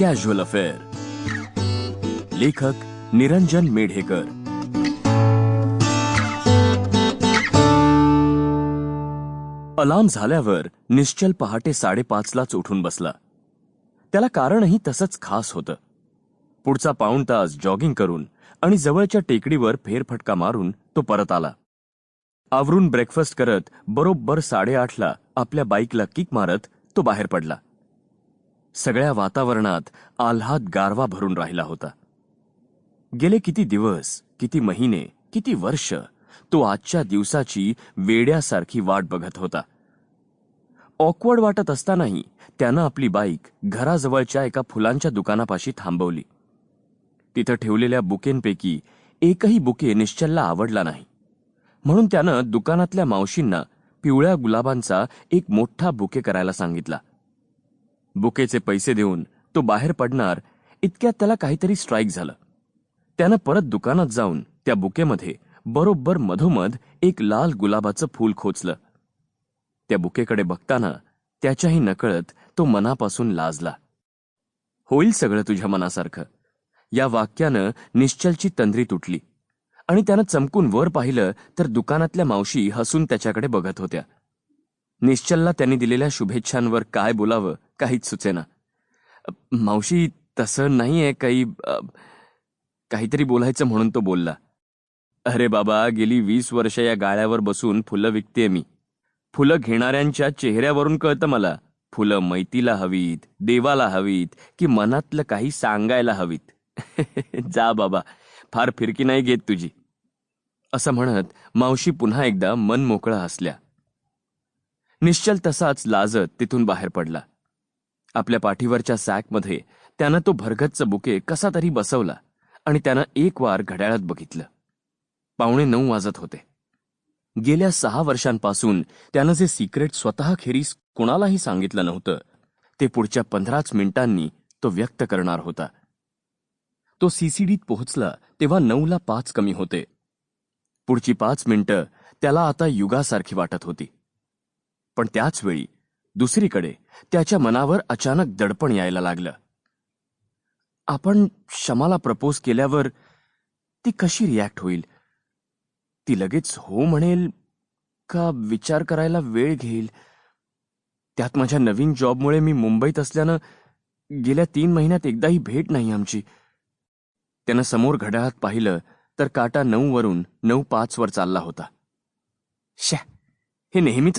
Casual affair लेखक Niranjan Medhekar. Alarm झाल्यावर निश्चल पहाटे साडेपाचलाच उठून बसला. त्याला कारणही तसंच खास होतं. पुढचा पाऊण तास जॉगिंग करून आणि जवळच्या टेकडीवर फेरफटका मारून तो परत आला. आवरून ब्रेकफास्ट करत बरोबर साडेआठला आपल्या बाईकला किक मारत तो बाहेर पडला. सगळ्या वातावरणात आल्हाद गारवा भरून राहिला होता. गेले किती दिवस किती महिने किती वर्ष तो आजच्या दिवसाची वेड्यासारखी वाट बघत होता. ऑकवर्ड वाटत असतानाही त्यानं आपली बाईक घराजवळच्या एका फुलांच्या दुकानापाशी थांबवली. तिथं ठेवलेल्या बुकेंपैकी एकही बुके निश्चलला आवडला नाही. म्हणून त्यानं दुकानातल्या मावशींना पिवळ्या गुलाबांचा एक मोठा बुके करायला सांगितला. बुकेचे पैसे देऊन तो बाहेर पडणार इतक्यात त्याला काहीतरी स्ट्राईक झालं. त्यानं परत दुकानात जाऊन त्या बुकेमध्ये बरोबर मधोमध एक लाल गुलाबाचं फूल खोचलं. त्या बुकेकडे बघताना त्याच्याही नकळत तो मनापासून लाजला. होईल सगळं तुझ्या मनासारखं. या वाक्यानं निश्चलची तंद्री तुटली आणि त्यानं चमकून वर पाहिलं तर दुकानातल्या मावशी हसून त्याच्याकडे बघत होत्या. निश्चलला त्यांनी दिलेल्या शुभेच्छांवर काय बोलावं काहीच सुचेना मावशी तसं नाहीये काही काहीतरी बोलायचं म्हणून तो बोलला. अरे बाबा गेली वीस वर्ष या गाळ्यावर बसून फुलं विकते मी. फुलं घेणाऱ्यांच्या चेहऱ्यावरून कळतं मला. फुलं मैतीला हवीत देवाला हवीत की मनातलं काही सांगायला हवीत. जा बाबा फार फिरकी नाही घेत तुझी. असं म्हणत मावशी पुन्हा एकदा मन मोकळं हसल्या. निश्चल तसाच लाजत तिथून बाहेर पडला. आपल्या पाठीवरच्या सॅकमध्ये त्यानं तो भरगच्च बुके कसा तरी बसवला आणि त्यानं एक वार घड्याळात बघितलं. पावणे नऊ वाजत होते. गेल्या सहा वर्षांपासून त्यानं जे सिक्रेट स्वतः खेरीस कुणालाही सांगितलं नव्हतं ते पुढच्या पंधराच मिनिटांनी तो व्यक्त करणार होता. तो सीसीडीत पोहोचला तेव्हा नऊला पाच कमी होते. पुढची पाच मिनिटं त्याला आता युगासारखी वाटत होती. पण त्याच वेळी दुसरीकडे त्याच्या मनावर अचानक दडपण यायला लागलं. आपण शमाला प्रपोज केल्यावर ती कशी रिॲक्ट होईल? ती लगेच हो म्हणेल का विचार करायला वेळ घेईल? त्यात माझ्या नवीन जॉबमुळे मी मुंबईत असल्यानं गेल्या तीन महिन्यात एकदाही भेट नाही आमची. त्यानं समोर घड्याळात पाहिलं तर काटा नऊ वरून नऊ पाच वर चालला होता. शॅ हे नेहमीच